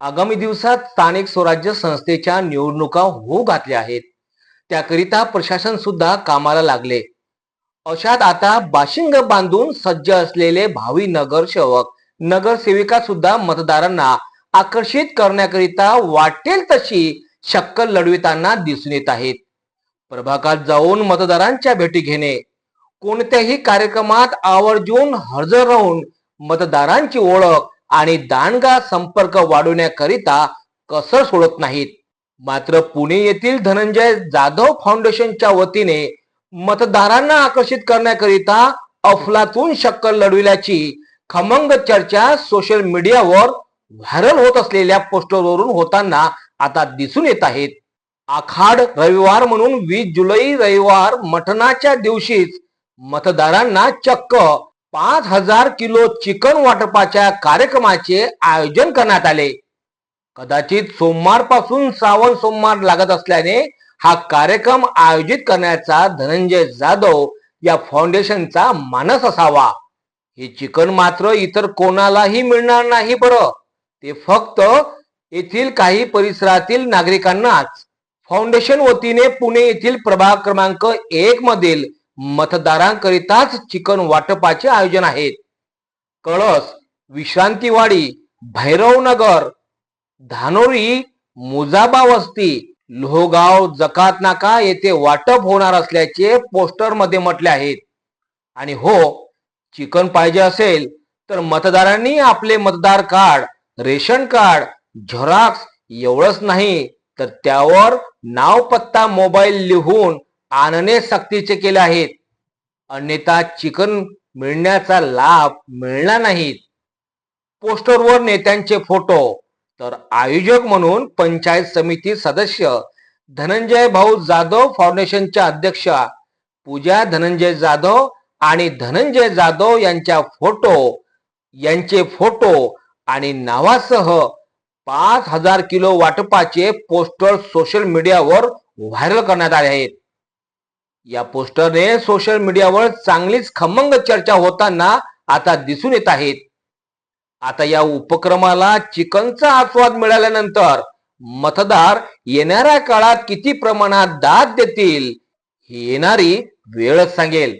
आगामी दिवसात स्थानिक स्वराज्य संस्थेच्या निवडणुका होऊ घातल्या आहेत. त्याकरिता प्रशासन सुद्धा कामाला लागले. अशात आता बाशिंग बांधून सज्ज असलेले भावी नगरसेवक नगरसेविका सुद्धा मतदारांना आकर्षित करण्याकरिता वाटेल तशी शक्कल लढविताना दिसून येत आहेत. प्रभागात जाऊन मतदारांच्या भेटी घेणे कोणत्याही कार्यक्रमात आवर्जून हजर राहून मतदारांची ओळख आणि दांडगा संपर्क वाढवण्याकरिता कसर सोडत नाहीत. मात्र पुणे येथील धनंजय जाधव फाउंडेशनच्या वतीने मतदारांना आकर्षित करण्याकरिता अफलातून शक्कल लढविल्याची खमंग चर्चा सोशल मीडियावर व्हायरल होत असलेल्या पोस्टरवरून होताना आता दिसून येत आहेत. आखाड रविवार म्हणून वीस जुलै रविवार मटणाच्या दिवशीच मतदारांना चक्क पाच हजार किलो चिकन वाटपाच्या कार्यक्रमाचे आयोजन करण्यात आले. कदाचित सोमवारपासून श्रावण सोमवार लागत असल्याने हा कार्यक्रम आयोजित करण्याचा धनंजय जाधव या फाउंडेशनचा मानस असावा. हे चिकन मात्र इतर कोणालाही मिळणार नाही बरं. ते फक्त येथील काही परिसरातील नागरिकांनाच. फाउंडेशन वतीने पुणे येथील प्रभाग क्रमांक एक मधील मतदारांकरिताच चिकन वाटपाचे आयोजन आहेत. कळस विश्रांतीवाडी भैरवनगर धानोरी मुजाबा वस्ती लोहगाव जकात नाका येथे वाटप होणार असल्याचे पोस्टरमध्ये म्हटले आहेत. आणि हो चिकन पाहिजे असेल तर मतदारांनी आपले मतदार कार्ड रेशन कार्ड झेरॉक्स एवढंच नाही तर त्यावर नाव पत्ता मोबाईल लिहून आणणे सक्तीचे केले आहेत. अन्यथा चिकन मिळण्याचा लाभ मिळणार नाहीत पोस्टरवर नेत्यांचे फोटो. तर आयोजक म्हणून पंचायत समिती सदस्य धनंजय भाऊ जाधव फाउंडेशनच्या अध्यक्षा पूजा धनंजय जाधव आणि धनंजय जाधव यांच्या फोटो यांचे फोटो आणि नावासह पाच हजार किलो वाटपाचे पोस्टर सोशल मीडियावर व्हायरल करण्यात आले आहेत. या पोस्टरने सोशल मीडियावर चांगलीच खमंग चर्चा होताना आता दिसून येत आहेत. आता या उपक्रमाला चिकनचा आस्वाद मिळाल्यानंतर मतदार येणाऱ्या काळात किती प्रमाणात दाद देतील ही येणारी वेळच सांगेल.